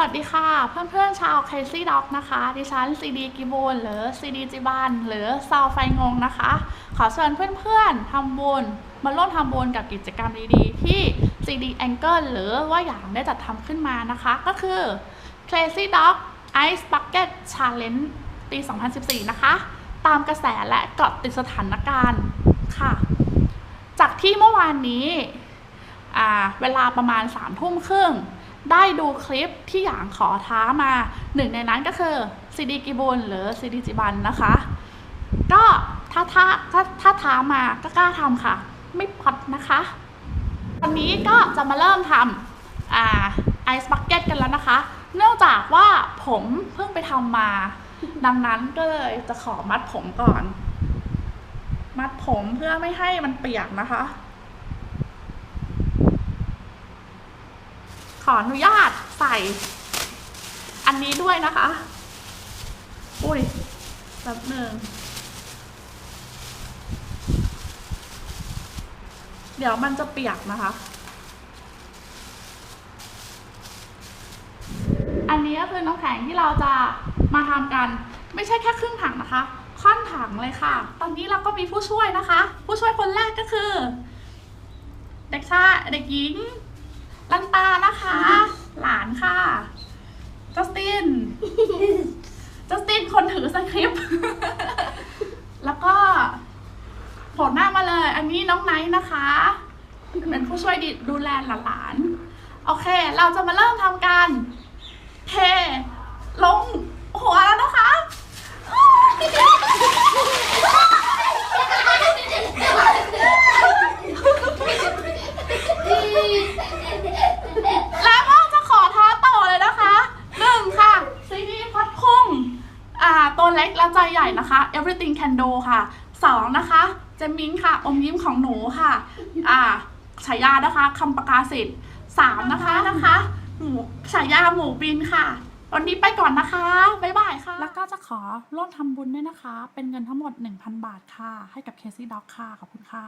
สวัสดีค่ะ เพื่อนๆชาว Crazy Dog นะคะ ดิฉันซีดีกิบูลหรือซีดีจิบันหรือซาวไฟงงนะคะ ขอเชิญเพื่อนๆทำบุญมาร่วมทำบุญกับกิจกรรมดีๆ ที่ CD Angle หรือว่าอย่างได้จัดทำขึ้นมานะคะ ก็คือ Crazy Dog Ice Bucket Challenge ปี 2014 นะคะ ตามกระแสและเกาะติดสถานการณ์ค่ะ จากที่เมื่อวานนี้เวลาประมาณ3ามทุ่มครึ่ง ได้ดูคลิปที่หยางขอท้ามาหนึ่งในนั้นก็คือซีดีกิบุลหรือซีดีจิบันนะคะ ก็ถ้าถ้าถ้าถ้าท้ามาก็กล้าทำค่ะ ไม่พอดนะคะวันนี้ก็จะมาเริ่มทำอ่าไอซ์บักเก็ตกันแล้วนะคะ เนื่องจากว่าผมเพิ่งไปทำมา ดังนั้นก็เลยจะขอมัดผมก่อน มัดผมเพื่อไม่ให้มันเปียกนะคะ ออนุญาตใส่ อันนี้ด้วยนะคะ อุ้ยแป๊บหนึ่งเดี๋ยวมันจะเปียกนะคะ อันนี้ก็คือน้ำแข็งที่เราจะมาทำกัน ไม่ใช่แค่ครึ่งถังนะคะ ค่อนถังเลยค่ะ ตอนนี้เราก็มีผู้ช่วยนะคะ ผู้ช่วยคนแรกก็คือ เด็กชายเด็กหญิง ลันตานะคะ หลานค่ะ จัสติน จัสตินคนถือสคริปต์ แล้วก็โผล่หน้ามาเลย อันนี้น้องไนท์นะคะ เป็นผู้ช่วยดิดูแลหลานๆ โอเค เราจะมาเริ่มทำการเทลงหัวแล้วนะคะ แล้วก็จะขอท้าต่อเลยนะคะหนึ่งค่ะซีดีพัดพุ่งอ่า ตัวเล็กและใจใหญ่นะคะ everything can do ค่ะสองนะคะเจมิงค่ะ อมยิ้มของหนูค่ะ อ่าฉายานะคะคำประกาศสิทธิ์สามนะคะนะคะหมูฉายาหมูบินค่ะ วันนี้ไปก่อนนะคะ บ๊ายบายค่ะ แล้วก็จะขอร่วมทำบุญด้วยนะคะ เป็นเงินทั้งหมด 1,000 บาทค่ะ ให้กับเคซี่ด็อกค่ะ ขอบคุณค่ะ